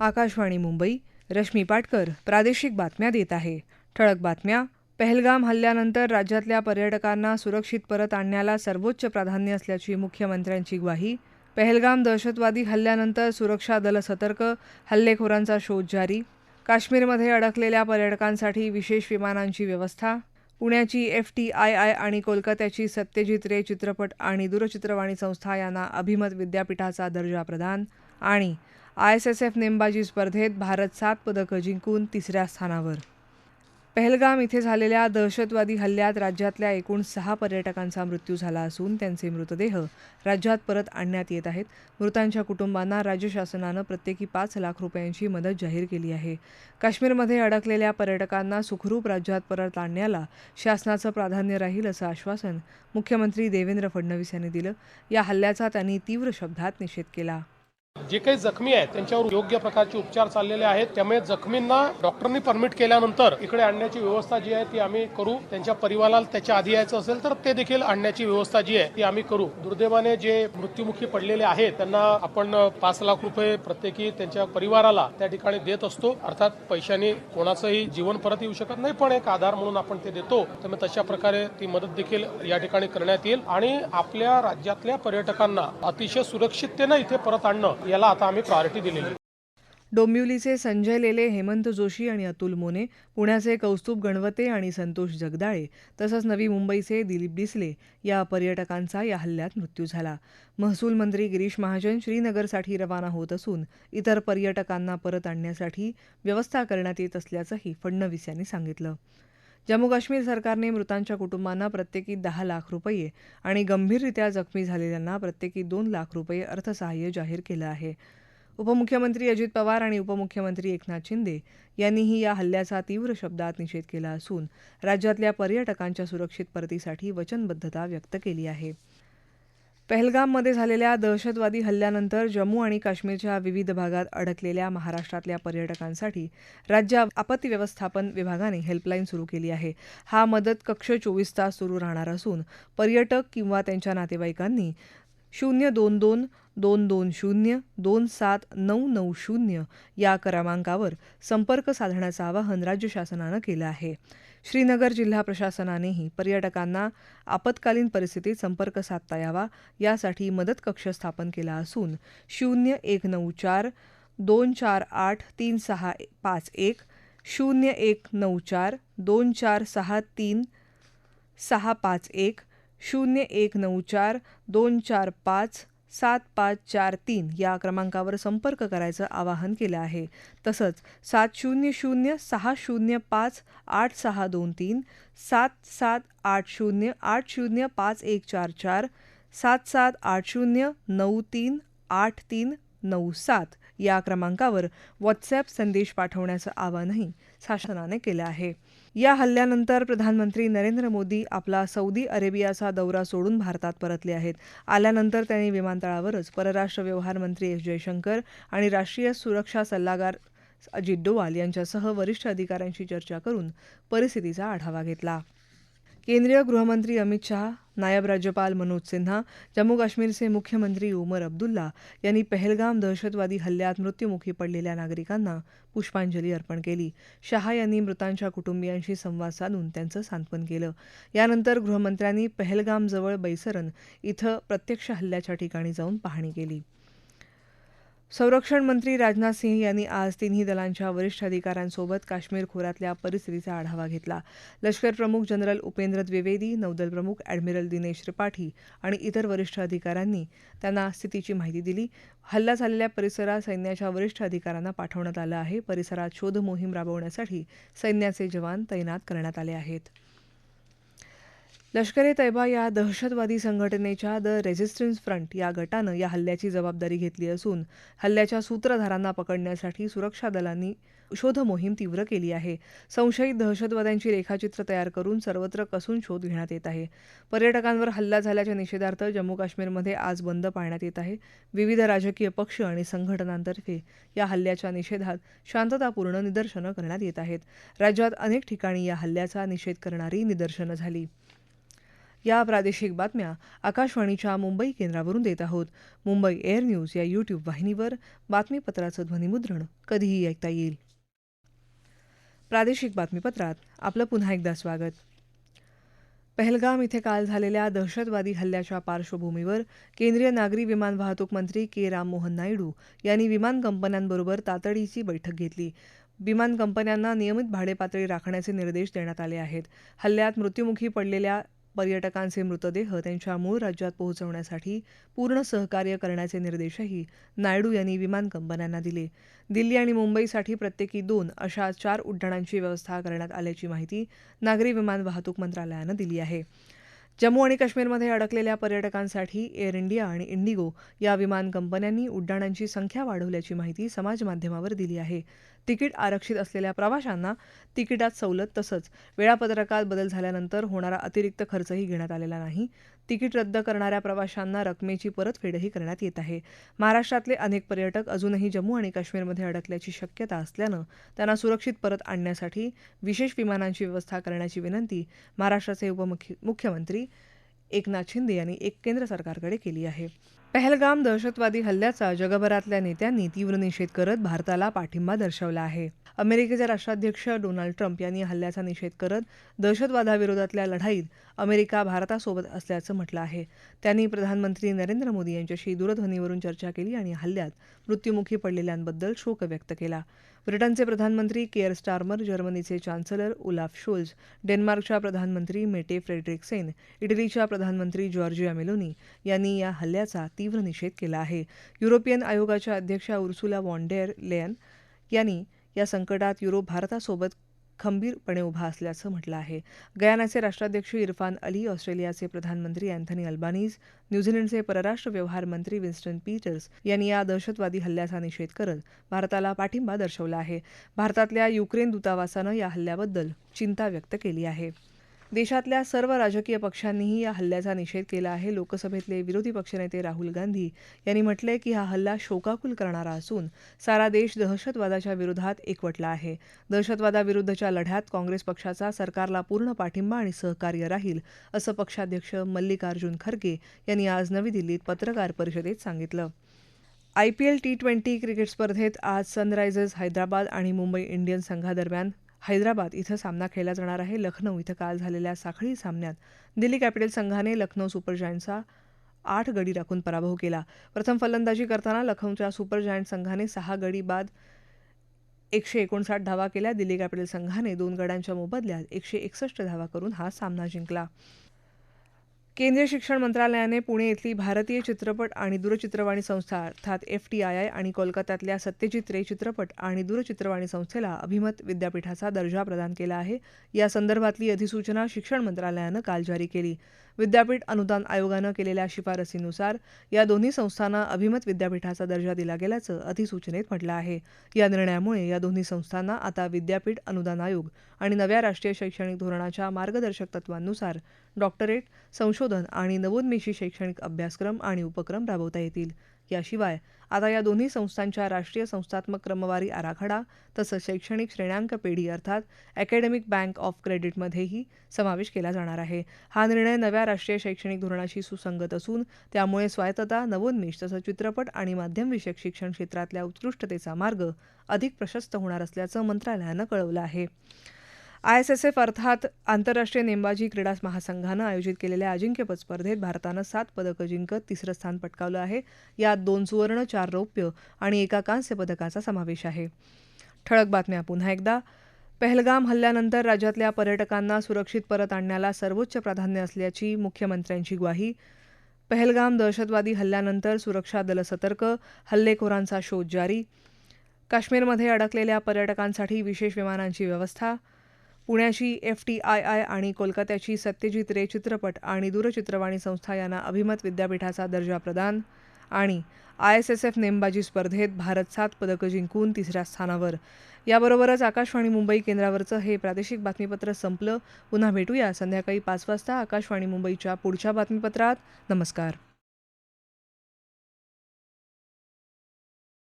आकाशवाणी मुंबई रश्मी पाटकर प्रादेशिक बातम्या देत आहे. ठळक बातम्या पहलगाम हल्ल्यानंतर राज्यातल्या पर्यटकांना सुरक्षित परत आणण्याला सर्वोच्च प्राधान्य असल्याची मुख्यमंत्र्यांची ग्वाही पहलगाम दहशतवादी हल्ल्यानंतर सुरक्षा दल सतर्क हल्लेखोरांचा शोध जारी काश्मीरमध्ये अडकलेल्या पर्यटकांसाठी विशेष विमानांची व्यवस्था पुण्याची एफ टी आय आय आणि कोलकात्याची सत्यजित रे चित्रपट आणि दूरचित्रवाणी संस्था यांना अभिमत विद्यापीठाचा दर्जा प्रदान आणि आय एस एस एफ नेमबाजी स्पर्धेत भारत सात पदकं जिंकून तिसऱ्या स्थानावर. पहलगाम इथे झालेल्या दहशतवादी हल्ल्यात राज्यातल्या एकूण सहा पर्यटकांचा मृत्यू झाला असून त्यांचे मृतदेह राज्यात परत आणण्यात येत आहेत. मृतांच्या कुटुंबांना राज्य शासनानं प्रत्येकी पाच लाख रुपयांची मदत जाहीर केली आहे. काश्मीरमध्ये अडकलेल्या पर्यटकांना सुखरूप राज्यात परत आणण्याला शासनाचं प्राधान्य राहील असं आश्वासन मुख्यमंत्री देवेंद्र फडणवीस यांनी दिलं. या हल्ल्याचा त्यांनी तीव्र शब्दात निषेध केला. जे काही जखमी आहेत त्यांच्यावर योग्य प्रकारचे उपचार चाललेले आहेत. त्यामुळे जखमींना डॉक्टरनी परमिट केल्यानंतर इकडे आणण्याची व्यवस्था जी आहे ती आम्ही करू. त्यांच्या परिवाराला त्याच्या आधी यायचं असेल तर ते देखील आणण्याची व्यवस्था जी आहे ती आम्ही करू. दुर्दैवाने जे मृत्युमुखी पडलेले आहेत त्यांना आपण पाच लाख रुपये प्रत्येकी त्यांच्या परिवाराला त्या ठिकाणी देत असतो. अर्थात पैशाने कोणाचंही जीवन परत येऊ शकत नाही पण एक आधार म्हणून आपण ते देतो. त्यामुळे तशा प्रकारे ती मदत देखील या ठिकाणी करण्यात येईल. आणि आपल्या राज्यातल्या पर्यटकांना अतिशय सुरक्षिततेनं इथे परत आणणं याला आता आम्ही प्रायोरिटी दिलेली. डोंबिवलीचे संजय लेले हेमंत जोशी आणि अतुल मोने पुण्याचे कौस्तुभ गणवते आणि संतोष जगदाळे तसंच नवी मुंबईचे दिलीप डिसले या पर्यटकांचा या हल्ल्यात मृत्यू झाला. महसूल मंत्री गिरीश महाजन श्रीनगरसाठी रवाना होत असून इतर पर्यटकांना परत आणण्यासाठी व्यवस्था करण्यात येत असल्याचंही फडणवीस यांनी सांगितलं. जम्मू काश्मीर सरकारने मृतांच्या कुटुंबांना प्रत्येकी दहा लाख रुपये आणि गंभीररित्या जखमी झालेल्यांना प्रत्येकी दोन लाख रुपये अर्थसहाय्य जाहीर केलं आहे. उपमुख्यमंत्री अजित पवार आणि उपमुख्यमंत्री एकनाथ शिंदे यांनीही या हल्ल्याचा तीव्र शब्दात निषेध केला असून राज्यातल्या पर्यटकांच्या सुरक्षित परतीसाठी वचनबद्धता व्यक्त केली आहे. पहलगाममध्ये झालेल्या दहशतवादी हल्ल्यानंतर जम्मू आणि काश्मीरच्या विविध भागात अडकलेल्या महाराष्ट्रातल्या पर्यटकांसाठी राज्य आपत्ती व्यवस्थापन विभागाने हेल्पलाईन सुरू केली आहे. हा मदत कक्ष चोवीस तास सुरू राहणार असून पर्यटक किंवा त्यांच्या नातेवाईकांनी शून्य दोन दोन दोन दोन शून्य दोन सात नऊ नऊ शून्य या क्रमांकावर संपर्क साधण्याचं आवाहन राज्य शासनानं केलं आहे. श्रीनगर जिल्हा प्रशासनानेही पर्यटकांना आपत्कालीन परिस्थितीत संपर्क साधता यावा यासाठी मदत कक्ष स्थापन केला असून शून्य एक नऊ चार दोन चार आठ तीन सहा पाच एक शून्य एक नऊ चार दोन चार सहा तीन सहा पाच एक शून्य एक नऊ चार दोन चार पाच सात पाच चार तीन या क्रमांकावर संपर्क करायचं आवाहन केलं आहे. तसंच सात शून्य शून्य सहा शून्य पाच आठ सहा दोन तीन सात सात आठ शून्य आठ शून्य पाच एक चार चार सात सात आठ शून्य नऊ तीन आठ तीन नऊ सात या क्रमांकावर व्हॉट्सॲप संदेश पाठवण्याचं आवाहनही शासनाने केलं आहे. या हल्ल्यानंतर प्रधानमंत्री नरेंद्र मोदी आपला सौदी अरेबियाचा दौरा सोडून भारतात परतले आहेत. आल्यानंतर त्यांनी विमानतळावरच परराष्ट्र व्यवहार मंत्री एस जयशंकर आणि राष्ट्रीय सुरक्षा सल्लागार अजित डोवाल यांच्यासह वरिष्ठ अधिकाऱ्यांशी चर्चा करून परिस्थितीचा आढावा घेतला. केंद्रीय गृहमंत्री अमित शहा नायब राज्यपाल मनोज सिन्हा जम्मू काश्मीरचे मुख्यमंत्री उमर अब्दुल्ला यांनी पहलगाम दहशतवादी हल्ल्यात मृत्युमुखी पडलेल्या नागरिकांना पुष्पांजली अर्पण केली. शहा यांनी मृतांच्या कुटुंबियांशी संवाद साधून त्यांचं सांत्वन केलं. यानंतर गृहमंत्र्यांनी पहलगामजवळ बैसरन इथं प्रत्यक्ष हल्ल्याच्या ठिकाणी जाऊन पाहणी केली. संरक्षण मंत्री राजनाथ सिंह यांनी आज तिन्ही दलांच्या वरिष्ठ अधिकाऱ्यांसोबत काश्मीर खोऱ्यातल्या परिस्थितीचा आढावा घेतला. लष्कर प्रमुख जनरल उपेंद्र द्विवेदी नौदल प्रमुख ॲडमिरल दिनेश त्रिपाठी आणि इतर वरिष्ठ अधिकाऱ्यांनी त्यांना स्थितीची माहिती दिली. हल्ला झालेल्या परिसरात सैन्याच्या वरिष्ठ अधिकाऱ्यांना पाठवण्यात आलं आहे. परिसरात शोध मोहीम राबवण्यासाठी सैन्याचे जवान तैनात करण्यात आले आहेत. लष्कर ए तैबा या दहशतवादी संघटनेच्या द रेझिस्टन्स फ्रंट या गटानं या हल्ल्याची जबाबदारी घेतली असून हल्ल्याच्या सूत्रधारांना पकडण्यासाठी सुरक्षा दलांनी शोध मोहीम तीव्र केली आहे. संशयित दहशतवाद्यांची रेखाचित्र तयार करून सर्वत्र कसून शोध घेण्यात येत आहे. पर्यटकांवर हल्ला झाल्याच्या निषेधार्थ जम्मू काश्मीरमध्ये आज बंद पाळण्यात येत आहे. विविध राजकीय पक्ष आणि संघटनांतर्फे या हल्ल्याच्या निषेधात शांततापूर्ण निदर्शनं करण्यात येत आहेत. राज्यात अनेक ठिकाणी या हल्ल्याचा निषेध करणारी निदर्शनं झाली. या प्रादेशिक बातम्या आकाशवाणीच्या मुंबई केंद्रावरून देत आहोत. मुंबई एअर न्यूज या यूट्यूब वाहिनीवर बातमीपत्राचं ध्वनिमुद्रण कधीही ऐकता येईल. प्रादेशिक बातमीपत्रात आपलं पुन्हा एकदा स्वागत. पहलगाम इथे काल झालेल्या दहशतवादी हल्ल्याच्या पार्श्वभूमीवर केंद्रीय नागरी विमान वाहतूक मंत्री के. राममोहन नायडू यांनी विमान कंपन्यांबरोबर तातडीची बैठक घेतली. विमान कंपन्यांना नियमित भाडेपातळी राखण्याचे निर्देश देण्यात आले आहेत. हल्ल्यात मृत्युमुखी पडलेल्या पर्यटकांचे मृतदेह त्यांच्या मूळ राज्यात पोहोचवण्यासाठी पूर्ण सहकार्य करण्याचे निर्देशही नायडू यांनी विमान कंपन्यांना दिले. दिल्ली आणि मुंबईसाठी प्रत्येकी दोन अशा चार उड्डाणांची व्यवस्था करण्यात आल्याची माहिती नागरी विमान वाहतूक मंत्रालयानं दिली आहे. जम्मू आणि काश्मीरमध्ये अडकलेल्या पर्यटकांसाठी एअर इंडिया आणि इंडिगो या विमान कंपन्यांनी उड्डाणांची संख्या वाढवल्याची माहिती समाजमाध्यमावर दिली आहे. तिकीट आरक्षित असलेल्या प्रवाशांना तिकिटात सवलत तसंच वेळापत्रकात बदल झाल्यानंतर होणारा अतिरिक्त खर्चही घेण्यात आलेला नाही. तिकीट रद्द करणाऱ्या प्रवाशांना रकमेची परतफेडही करण्यात येत आहे. महाराष्ट्रातले अनेक पर्यटक अजूनही जम्मू आणि काश्मीरमध्ये अडकल्याची शक्यता असल्यानं त्यांना सुरक्षित परत आणण्यासाठी विशेष विमानांची व्यवस्था करण्याची विनंती महाराष्ट्राचे उपमुख्य मुख्यमंत्री एकनाथ शिंदे यांनी एक केंद्र सरकारकडे केली आहे. पहलगाम दहशतवादी हल्ल्याचा जगभरातल्या नेत्यांनी तीव्र निषेध करत भारताला पाठिंबा दर्शवला आहे. अमेरिकेचे राष्ट्राध्यक्ष डोनाल्ड ट्रम्प यांनी हल्ल्याचा निषेध करत दहशतवादाविरोधातल्या लढाईत अमेरिका भारतासोबत असल्याचं म्हटलं आहे. त्यांनी प्रधानमंत्री नरेंद्र मोदी यांच्याशी दूरध्वनीवरून चर्चा केली आणि हल्ल्यात मृत्युमुखी पडलेल्यांबद्दल शोक व्यक्त केला. ब्रिटनचे प्रधानमंत्री केअर स्टार्मर जर्मनीचे चान्सलर उलाफ शोल्झ डेन्मार्कच्या प्रधानमंत्री मेटे फ्रेडरिक्सेन इटलीच्या प्रधानमंत्री जॉर्जिया मेलोनी यांनी या हल्ल्याचा तीव्र निषेध केला आहे. युरोपियन आयोगाच्या अध्यक्षा उर्सुला वॉन्डेअर लेयन यांनी या संकटात युरोप भारतासोबत खंबीरपणे उभा असल्याचं म्हटलं आहे. गयानाचे राष्ट्राध्यक्ष इरफान अली ऑस्ट्रेलियाचे प्रधानमंत्री अँथनी अल्बानीज न्यूझीलंडचे परराष्ट्र व्यवहार मंत्री विन्स्टन पीटर्स यांनी या दहशतवादी हल्ल्याचा निषेध करत भारताला पाठिंबा दर्शवला आहे. भारतातल्या युक्रेन दूतावासानं या हल्ल्याबद्दल चिंता व्यक्त केली आहे. देशातल्या सर्व राजकीय पक्षांनीही या हल्ल्याचा निषेध केला आहे. लोकसभेतले विरोधी पक्षनेते राहुल गांधी यांनी म्हटलंय की हा हल्ला शोकाकुल करणारा असून सारा देश दहशतवादाच्या विरोधात एकवटला आहे. दहशतवादाविरुद्धच्या लढ्यात काँग्रेस पक्षाचा सरकारला पूर्ण पाठिंबा आणि सहकार्य राहील असं पक्षाध्यक्ष मल्लिकार्जुन खरगे यांनी आज नवी दिल्लीत पत्रकार परिषदेत सांगितलं. I P L T twenty cricket स्पर्धेत आज सनरायझर्स हैदराबाद आणि मुंबई इंडियन्स संघादरम्यान हैदराबाद इथं सामना खेळला जाणार आहे. लखनौ इथं काल झालेल्या साखळी सामन्यात दिल्ली कॅपिटल संघाने लखनौ सुपर जायंट्सचा आठ गडी राखून पराभव केला. प्रथम फलंदाजी करताना लखनौच्या सुपर जायंट संघाने सहा गडी बाद एकशे एकोणसाठ धावा केल्या. दिल्ली कॅपिटल संघाने दोन गड्यांच्या मोबदल्यात एकशे एकसष्ट धावा करून हा सामना जिंकला. केंद्रीय शिक्षण मंत्रालयाने पुणे इथली भारतीय चित्रपट आणि दूरचित्रवाणी संस्था अर्थात एफ टी आय आय आणि कोलकात्यातल्या सत्यजित रे चित्रपट आणि दूरचित्रवाणी संस्थेला अभिमत विद्यापीठाचा दर्जा प्रदान केला आहे. या संदर्भातली अधिसूचना शिक्षण मंत्रालयानं काल जारी केली. विद्यापीठ अनुदान आयोगानं केलेल्या शिफारसीनुसार या दोन्ही संस्थांना अभिमत विद्यापीठाचा दर्जा दिला गेल्याचं अधिसूचनेत म्हटलं आहे. या निर्णयामुळे या दोन्ही संस्थांना आता विद्यापीठ अनुदान आयोग आणि नव्या राष्ट्रीय शैक्षणिक धोरणाच्या मार्गदर्शक तत्वांनुसार डॉक्टरेट संशोधन आणि नवोन्मेषी शैक्षणिक अभ्यासक्रम आणि उपक्रम राबवता येतील. याशिवाय आता या दोन्ही संस्थांच्या राष्ट्रीय संस्थात्मक क्रमवारी आराखडा तसंच शैक्षणिक श्रेण्यांक पेढी अर्थात अकॅडमिक बँक ऑफ क्रेडिटमध्येही समावेश केला जाणार आहे. हा निर्णय नव्या राष्ट्रीय शैक्षणिक धोरणाशी सुसंगत असून त्यामुळे स्वायत्तता नवोन्मेष तसंच चित्रपट आणि माध्यमविषयक शिक्षण क्षेत्रातल्या उत्कृष्टतेचा मार्ग अधिक प्रशस्त होणार असल्याचं मंत्रालयानं कळवलं आहे. आय एस एस एफ अर्थात आंतरराष्ट्रीय नेमबाजी क्रीडा महासंघानं आयोजित केलेल्या अजिंक्यपद स्पर्धेत भारतानं सात पदकं जिंकत तिसरं स्थान पटकावलं आहे. यात दोन सुवर्ण चार रौप्य आणि एका कांस्य पदकाचा समावेश आहे. ठळक बातम्या पुन्हा एकदा. पहलगाम हल्ल्यानंतर राज्यातल्या पर्यटकांना सुरक्षित परत आणण्याला सर्वोच्च प्राधान्य असल्याची मुख्यमंत्र्यांची ग्वाही. पहलगाम दहशतवादी हल्ल्यानंतर सुरक्षा दल सतर्क हल्लेखोरांचा शोध जारी. काश्मीरमध्ये अडकलेल्या पर्यटकांसाठी विशेष विमानांची व्यवस्था. पुण्याची एफ टी आय आय आणि कोलकात्याची सत्यजित रे चित्रपट आणि दूरचित्रवाणी संस्था यांना अभिमत विद्यापीठाचा दर्जा प्रदान आणि आय एस एस एफ नेमबाजी स्पर्धेत भारत सात पदकं जिंकून तिसऱ्या स्थानावर. याबरोबरच आकाशवाणी मुंबई केंद्रावरचं हे प्रादेशिक बातमीपत्र संपलं. पुन्हा भेटूया संध्याकाळी पाच वाजता आकाशवाणी मुंबईच्या पुढच्या बातमीपत्रात. नमस्कार.